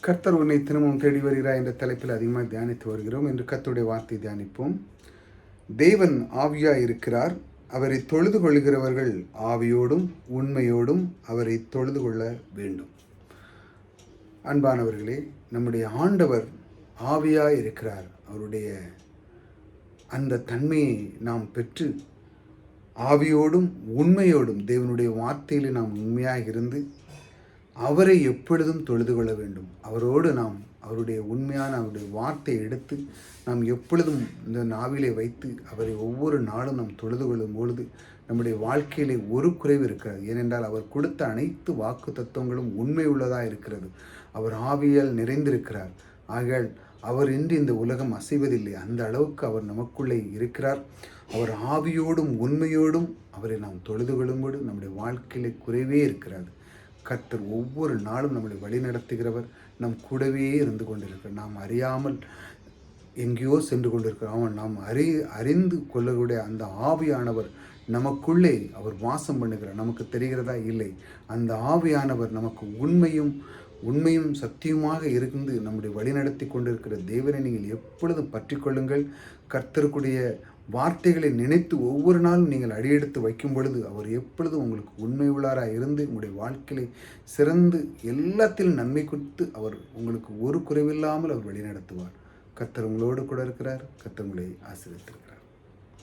கர்த்தர் உன்னை திரும்பவும் தேடி வருகிறார் என்ற தலைப்பில் அதிகமாக தியானித்து வருகிறோம். என்று கர்த்தருடைய வார்த்தை தியானிப்போம். தேவன் ஆவியாக இருக்கிறார். அவரை தொழுது கொள்கிறவர்கள் ஆவியோடும் உண்மையோடும் அவரை தொழுது கொள்ள வேண்டும். அன்பானவர்களே நம்முடைய ஆண்டவர் ஆவியாக இருக்கிறார். அவருடைய அந்த தன்மையை நாம் பெற்று ஆவியோடும் உண்மையோடும் தேவனுடைய வார்த்தையில் நாம் உண்மையாக இருந்து அவரை எப்பொழுதும் தொழுது கொள்ள வேண்டும். அவரோடு நாம் அவருடைய உண்மையான அவருடைய வார்த்தையை எடுத்து நாம் எப்பொழுதும் இந்த நாவிலே வைத்து அவரை ஒவ்வொரு நாளும் நாம் தொழுது கொள்ளும் பொழுது நம்முடைய வாழ்க்கையிலே ஒரு குறைவு இருக்கிறது ஏனென்றால் அவர் கொடுத்த அனைத்து வாக்கு தத்துவங்களும் உண்மை உள்ளதாக இருக்கிறது. அவர் ஆவியால் நிறைந்திருக்கிறார். ஆகையால் அவர் இன்றி இந்த உலகம் அசைவதில்லை. அந்த அளவுக்கு அவர் நமக்குள்ளே இருக்கிறார். அவர் ஆவியோடும் உண்மையோடும் அவரை நாம் தொழுது கொள்ளும்போது நம்முடைய வாழ்க்கையிலே குறைவே இருக்கிறது. கர்த்தர் ஒவ்வொரு நாளும் நம்மளை வழி நடத்துகிறவர் நம் கூடவே இருந்து கொண்டிருக்கிறார். நாம் அறியாமல் எங்கேயோ சென்று கொண்டிருக்கிறோம். அவன் நாம் அறி அறிந்து கொள்ளக்கூடிய அந்த ஆவியானவர் நமக்குள்ளே அவர் வாசம் பண்ணுகிறார். நமக்கு தெரிகிறதா? இல்லை. அந்த ஆவியானவர் நமக்கு உண்மையும் உண்மையும் சத்தியமாக இருந்து நம்முடைய வழிநடத்தி கொண்டிருக்கிற தேவனை நீங்கள் எப்பொழுதும் பற்றிக்கொள்ளுங்கள். கர்த்தருக்குடைய வார்த்தைகளை நினைத்து ஒவ்வொரு நாளும் நீங்கள் அடியெடுத்து வைக்கும் பொழுது அவர் எப்பொழுதும் உங்களுக்கு உண்மை உள்ளாராக இருந்து உங்களுடைய வாழ்க்கையை சிறந்து எல்லாத்திலும் நன்மை கொடுத்து அவர் உங்களுக்கு ஒரு குறைவில்லாமல் அவர் வழிநடத்துவார். கர்த்தர் உங்களோடு கூட இருக்கிறார். கர்த்தர் உங்களை ஆசிரியத்திருக்கிறார்